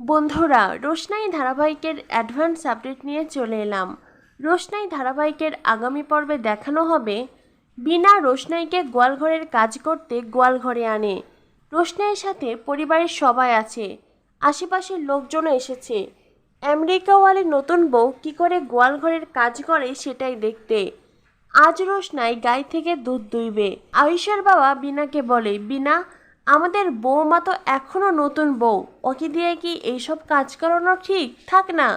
বন্ধুরা, রোশনাই ধারাবাহিকের advance update নিয়ে চলে এলাম। রোশনাই ধারাবাহিকের আগামী পর্বে দেখানো হবে বিনা রোশনাইকে গোয়ালঘরের কাজ করতে গোয়ালঘরে আনে। রোশনাইয়ের সাথে পরিবারের সবাই আছে, আশেপাশের লোকজনও এসেছে। আমেরিকাওয়ালি নতুন বউ কী করে গোয়ালঘরের কাজ করে সেটাই দেখতে। আজ রোশনাই গাই থেকে দুধ দুইবে। আয়ুষের বাবা বিনাকে বলে, বিনা আমাদের বৌমা তো এখনও নতুন বউ। ওকে দিয়ে কি এইসব কাজ করানো ঠিক? থাক না,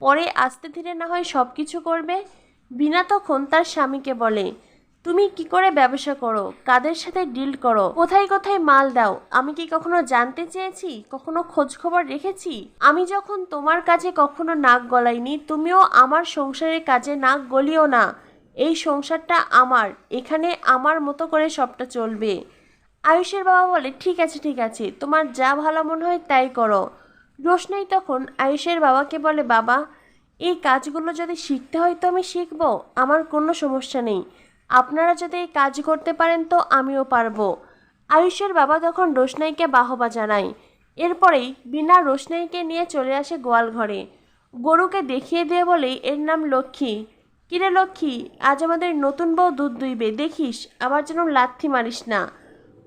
পরে আস্তে ধীরে না হয় সব কিছু করবে? বিনা তখন তার স্বামীকে বলে, তুমি কি করে ব্যবসা করো? কাদের সাথে ডিল করো? কোথায় কোথায় মাল দাও? আমি কি কখনো জানতে চেয়েছি? কখনো খোঁজ খবর রেখেছি? আমি যখন তোমার কাজে কখনো নাক গলাইনি, তুমিও আমার সংসারের কাজে নাক গলিও না। এই সংসারটা আমার। এখানে আমার মতো করে সবটা চলবে। আয়ুষের বাবা বলে, ঠিক আছে ঠিক আছে, তোমার যা ভালো মনে হয় তাই করো। রোশনাই তখন আয়ুষের বাবাকে বলে, বাবা, এই কাজগুলো যদি শিখতে হয় তো আমি শিখব, আমার কোনো সমস্যা নেই। আপনারা যদি এই কাজ করতে পারেন তো আমিও পারব। আয়ুষের বাবা তখন রোশনাইকে বাহবা জানায়। এরপরেই বিনা রোশনাইকে নিয়ে চলে আসে গোয়াল ঘরে গরুকে দেখিয়ে দিয়ে বলে, এর নাম লক্ষ্মী। কিরে লক্ষ্মী, আজ আমাদের নতুন বউ দুধ দুইবে, দেখিস আবার যেন লাথি মারিস না।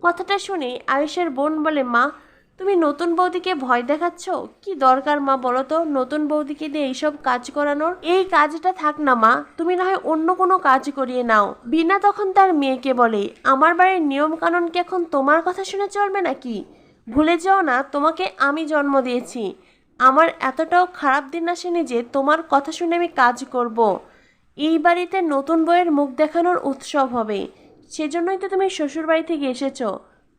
কথাটা শুনে আয়ুষের বোন বলে, মা, তুমি নতুন বৌদিকে ভয় দেখাচ্ছ? কি দরকার মা বলো তো? নতুন বৌদিকে দিয়ে এইসব কাজ করানোর? এই কাজটা থাক না, মা। তুমি না হয় অন্য কোনো কাজ করিয়ে নাও। বিনা তখন তার মেয়েকে বলে, আমার বাড়ির নিয়ম কানুন কি এখন তোমার কথা শুনে চলবে নাকি? ভুলে যাও না, তোমাকে আমি জন্ম দিয়েছি। আমার এতটাও খারাপ দিন আসেনি যে তোমার কথা শুনে আমি কাজ করব। এই বাড়িতে নতুন বইয়ের মুখ দেখানোর উৎসব হবে। সেজন্যই তো তুমি শ্বশুরবাড়ি থেকে এসেছ।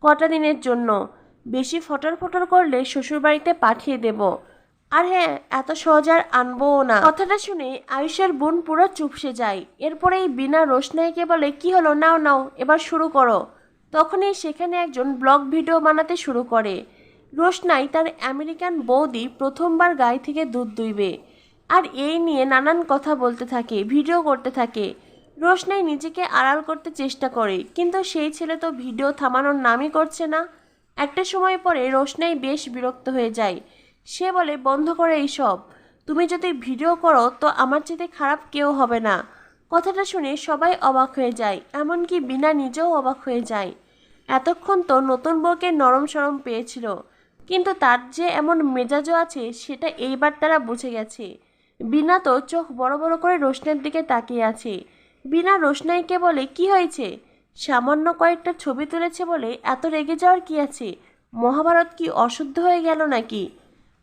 কটা দিনের জন্য? বেশি ফটর ফটর করলে শ্বশুরবাড়িতে পাঠিয়ে দেব। আর হ্যাঁ এত সহজ আর আনবও না। কথাটা শুনে আয়ুষের বোন পুরো চুপসে যায়। এরপরেই বিনা রোশনাইকে বলে, কি হলো? নাও নাও, এবার শুরু করো। তখনই সেখানে একজন ব্লগ ভিডিও বানাতে শুরু করে। রোশনাই তার আমেরিকান বৌদি প্রথমবার গায়ে থেকে দুধ দুইবে। আর এই নিয়ে নানান কথা বলতে থাকে, ভিডিও করতে থাকে। রোশনাই নিজেকে আড়াল করতে চেষ্টা করে, কিন্তু সেই ছেলে তো ভিডিও থামানোর নামই করছে না। একটা সময় পরে রোশনাই বেশ বিরক্ত হয়ে যায়। সে বলে, বন্ধ করে এইসব। তুমি যদি ভিডিও করো, তো আমার চেয়ে খারাপ কেউ হবে না। কথাটা শুনে সবাই অবাক হয়ে যায়, এমনকি বিনা নিজেও অবাক হয়ে যায়। এতক্ষণ তো নতুন বউকে নরম সরম পেয়েছিল, কিন্তু তার যে এমন মেজাজও আছে, সেটা এইবার তারা বুঝে গেছে। বিনা তো চোখ বড় বড় করে রোশনের দিকে তাকিয়ে আছে। বিনা রোশনাইকে বলে, কি হয়েছে? সামান্য কয়েকটা ছবি তুলেছে বলে এত রেগে যাওয়ার কি আছে? মহাভারত কি অশুদ্ধ হয়ে গেল নাকি?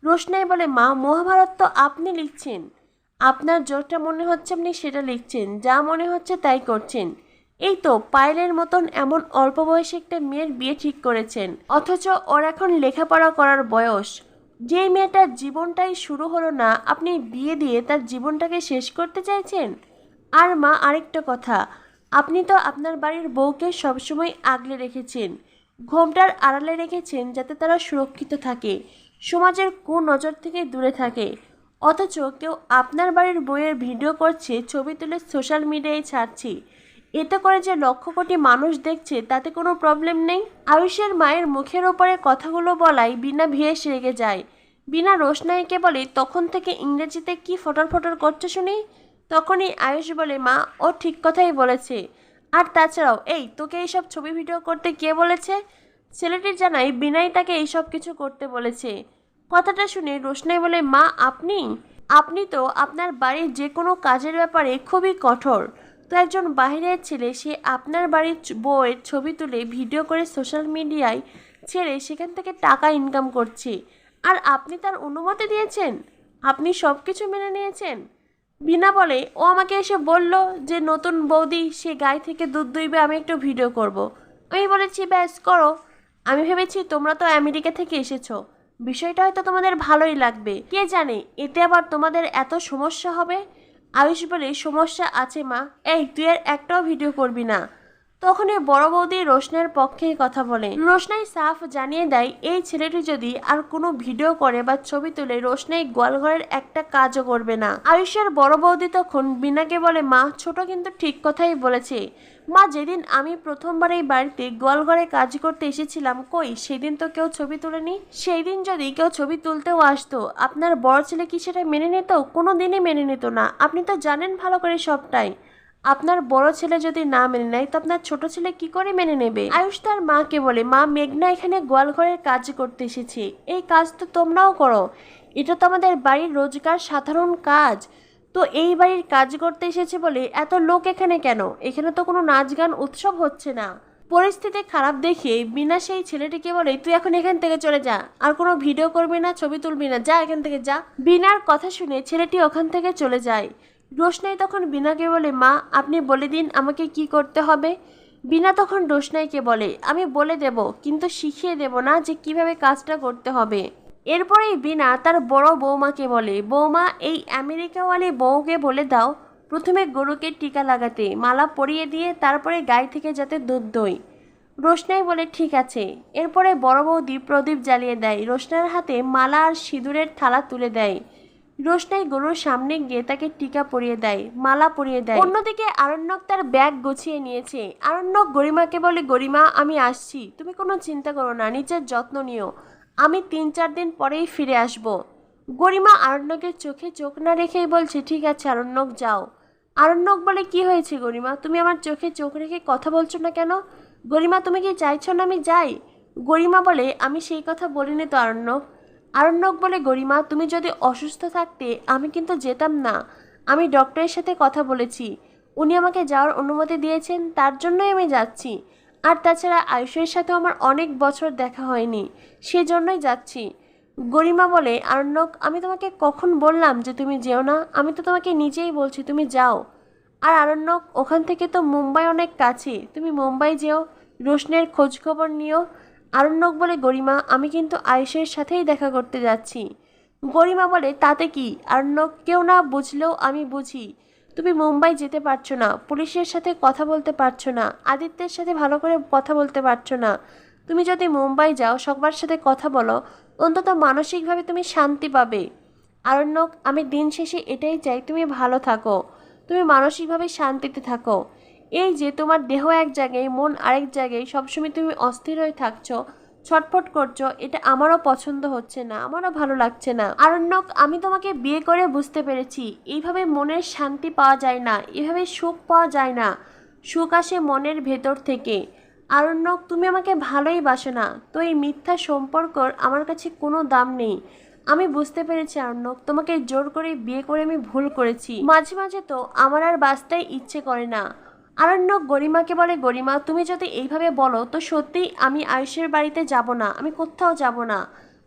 রোশনাই বলে, মা, মহাভারত তো আপনি লিখছেন। আপনার যেটা মনে হচ্ছে আপনি সেটা লিখছেন, যা মনে হচ্ছে তাই করছেন। এই তো, পায়েলের মতন এমন অল্প বয়সে একটা মেয়ের বিয়ে ঠিক করেছেন। অথচ ওর এখন লেখাপড়া করার বয়স। যে মেয়েটার জীবনটাই শুরু হলো না, আপনি বিয়ে দিয়ে তার জীবনটাকে শেষ করতে চাইছেন? আর মা, আরেকটা কথা। আপনি তো আপনার বাড়ির বউকে সবসময় আগলে রেখেছেন, ঘোমটার আড়ালে রেখেছেন যাতে তারা সুরক্ষিত থাকে, সমাজের কোন নজর থেকে দূরে থাকে। অথচ কেউ আপনার বাড়ির বইয়ের ভিডিও করছে, ছবি তুলে সোশ্যাল মিডিয়ায় ছাড়ছি। এতে করে যে লক্ষ কোটি মানুষ দেখছে, তাতে কোনো প্রবলেম নেই? আয়ুষের মায়ের মুখের ওপরে কথাগুলো বলাই বিনা ভেস রেগে যায়। বিনা রোশনাইকে বলে, তখন থেকে ইংরেজিতে কি ফটর ফটর করছে শুনি? তখনই আয়ুষ বলে, মা, ও ঠিক কথাই বলেছে। আর তাছাড়াও, এই, তোকে এইসব ছবি ভিডিও করতে কে বলেছে? ছেলেটির জানাই বিনাই তাকে এইসব কিছু করতে বলেছে। কথাটা শুনে রোশনাই বলে, মা, আপনি? আপনি তো আপনার বাড়ির যে কোনো কাজের ব্যাপারে খুবই কঠোর। তো একজন বাহিরের ছেলে, সে আপনার বাড়ির বউয়ের ছবি তুলে ভিডিও করে সোশ্যাল মিডিয়ায় ছেড়ে সেখান থেকে টাকা ইনকাম করছে। আর আপনি তার অনুমতি দিয়েছেন? আপনি সব কিছু মেনে নিয়েছেন? বিনা বলে ও আমাকে এসে বলল যে নতুন বৌদি সে গায়ে থেকে দুধ দুইবে, আমি একটু ভিডিও করব। আমি বলেছি, ব্যাস, করো। আমি ভেবেছি, তোমরা তো আমেরিকা থেকে এসেছ। বিষয়টা হয়তো তোমাদের ভালোই লাগবে। কে জানে, এতে আবার তোমাদের এত সমস্যা হবে? আয়ুষ বলে, সমস্যা আছে, মা। এই, তুই আর একটাও ভিডিও করবি না। তখনই বড় বৌদি রোশনের পক্ষে কথা বলে। রোশনাই সাফ জানিয়ে দেয়, এই ছেলেটি যদি আর কোনো ভিডিও করে বা ছবি তুলে, রোশনাই গোয়ালঘরের একটা কাজও করবে না। আয়ুষের বড় বৌদি তখন বিনাকে বলে, মা, ছোট কিন্তু ঠিক কথাই বলেছে। মা, যেদিন আমি প্রথমবার এই বাড়িতে গোয়ালঘরে কাজ করতে এসেছিলাম, কই, সেদিন তো কেউ ছবি তোলেনি? সেই দিন যদি কেউ ছবি তুলতেও আসতো, আপনার বড় ছেলে কি সেটা মেনে নিত? কোনো দিনই মেনে নিত না। আপনি তো জানেন ভালো করে সবটাই। আপনার বড় ছেলে যদি না মেনে নেয়, তো আপনার ছোট ছেলে কি করে মেনে নেবে? আয়ুষ তার মাকে বলে, মা, মেঘনা এখানে গোয়ালঘরের কাজ করতে এসেছে। এই কাজ তো তোমরাও করো। এটা তো আমাদের বাড়ির রোজগার সাধারণ কাজ। তো এই বাড়ির কাজ করতে এসেছে বলে এত লোক এখানে কেন? এখানে তো কোনো নাচ গান উৎসব হচ্ছে না। পরিস্থিতি খারাপ দেখে বিনা সেই ছেলেটিকে বলে, তুই এখন এখান থেকে চলে যা। আর কোনো ভিডিও করবি না, ছবি তুলবি না। যা এখান থেকে যা। বিনার কথা শুনে ছেলেটি ওখান থেকে চলে যায়। রোশনাই তখন বিনাকে বলে, মা, আপনি বলে দিন আমাকে কি করতে হবে? বিনা তখন রোশনাইকে বলে, আমি বলে দেব, কিন্তু শিখিয়ে দেব না যে কীভাবে কাজটা করতে হবে। এরপরেই বিনা তার বড় বৌমাকে বলে, বৌমা, এই আমেরিকাওয়ালি বউকে বলে দাও, প্রথমে গরুকে টিকা লাগাতে, মালা পরিয়ে দিয়ে তারপরে গায়ে থেকে যাতে দুধ দই। রোশনাই বলে, ঠিক আছে। এরপরে বড় বৌদি প্রদীপ জ্বালিয়ে দেয়। রোশনার হাতে মালা আর সিঁদুরের থালা তুলে দেয়। রোশনাই গরুর সামনে গিয়ে তাকে টিকা পরিয়ে দেয়, মালা পরিয়ে দেয়। অন্যদিকে আরণ্যক তার ব্যাগ গুছিয়ে নিয়েছে। আরণ্যক, গরিমাকে বলে, গরিমা, আমি আসছি। তুমি কোনো চিন্তা করো না, নিজের যত্ন নিও। আমি তিন চার দিন পরেই ফিরে আসব। গরিমা আরণ্যকের চোখে চোখ না রেখেই বলছে, ঠিক আছে, আরণ্যক, যাও। আরণ্যক বলে, কি হয়েছে গরিমা? তুমি আমার চোখে চোখ রেখে কথা বলছো না কেন? গরিমা, তুমি কি চাইছো না আমি যাই? গরিমা বলে, আমি সেই কথা বলিনি তো, আরণ্যক। আরণ্যক বলে, গরিমা, তুমি যদি অসুস্থ থাকতে, আমি কিন্তু যেতাম না। আমি ডক্টরের সাথে কথা বলেছি। উনি আমাকে যাওয়ার অনুমতি দিয়েছেন, তার জন্যই আমি যাচ্ছি। আর তাছাড়া আয়ুষের সাথেও আমার অনেক বছর দেখা হয়নি, সেজন্যই যাচ্ছি। গরিমা বলে আরণ্যক আমি তোমাকে কখন বললাম যে তুমি যেও না? আমি তো তোমাকে নিজেই বলছি, তুমি যাও। আর আরণ্যক ওখান থেকে তো মুম্বাই অনেক কাছে। তুমি মুম্বাই যেও, রোশনের খোঁজখবর নিও আরণ্যক বলে, গরিমা, আমি কিন্তু আয়ুষের সাথেই দেখা করতে যাচ্ছি। গরিমা বলে, তাতে কি? আরণ্যক কেউ না বুঝলেও আমি বুঝি। তুমি মুম্বাই যেতে পারছ না, পুলিশের সাথে কথা বলতে পারছ না, আদিত্যের সাথে ভালো করে কথা বলতে পারছ না। তুমি যদি মুম্বাই যাও, সবার সাথে কথা বলো, অন্তত মানসিকভাবে তুমি শান্তি পাবে। আরণ্যক আমি দিন শেষে এটাই চাই, তুমি ভালো থাকো। তুমি মানসিকভাবে শান্তিতে থাকো। এই যে তোমার দেহ এক জায়গায়, মন আরেক জায়গায়, সবসময় তুমি অস্থির হয়ে থাকছো, ছটফট করছ, এটা আমারও পছন্দ হচ্ছে না, আমারও ভালো লাগছে না। আরণ্যক, আমি তোমাকে বিয়ে করে বুঝতে পেরেছি, এইভাবে মনের শান্তি পাওয়া যায় না, এভাবে সুখ পাওয়া যায় না, সুখ আসে মনের ভেতর থেকে। আরণ্যক, তুমি আমাকে ভালোই বাসো না, তো এই মিথ্যা সম্পর্কর আমার কাছে কোনো দাম নেই। আমি বুঝতে পেরেছি আরণ্যক, তোমাকে জোর করে বিয়ে করে আমি ভুল করেছি। মাঝে মাঝে তো আমার আর বাঁচতেই ইচ্ছে করে না। আরণ্যক গরিমাকে বলে, গরিমা, তুমি যদি এইভাবে বলো, তো সত্যিই আমি আয়ুষের বাড়িতে যাব না, আমি কোথাও যাব না।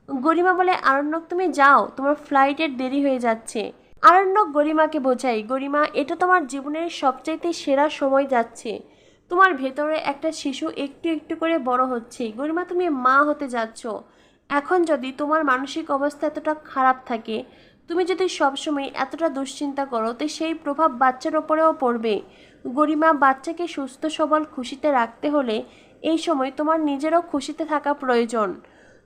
গরিমা বলে, আরণ্যক, তুমি যাও, তোমার ফ্লাইটের দেরি হয়ে যাচ্ছে। আরণ্যক গরিমাকে বোঝাই গরিমা, এটা তোমার জীবনের সবচাইতে সেরা সময় যাচ্ছে। তোমার ভেতরে একটা শিশু একটু একটু করে বড় হচ্ছে। গরিমা, তুমি মা হতে যাচ্ছ। এখন যদি তোমার মানসিক অবস্থা এতটা খারাপ থাকে, তুমি যদি সবসময় এতটা দুশ্চিন্তা করো, তো সেই প্রভাব বাচ্চার ওপরেও পড়বে। গরিমা বাচ্চাকে সুস্থ সবল খুশিতে রাখতে হলে এই সময় তোমার নিজেরও খুশিতে থাকা প্রয়োজন।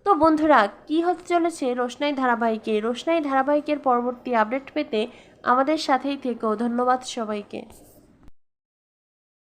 তো বন্ধুরা, কি হতে চলেছে রোশনাই ধারাবাহিকে? রোশনাই ধারাবাহিকের পরবর্তী আপডেট পেতে আমাদের সাথেই থেকেও ধন্যবাদ সবাইকে।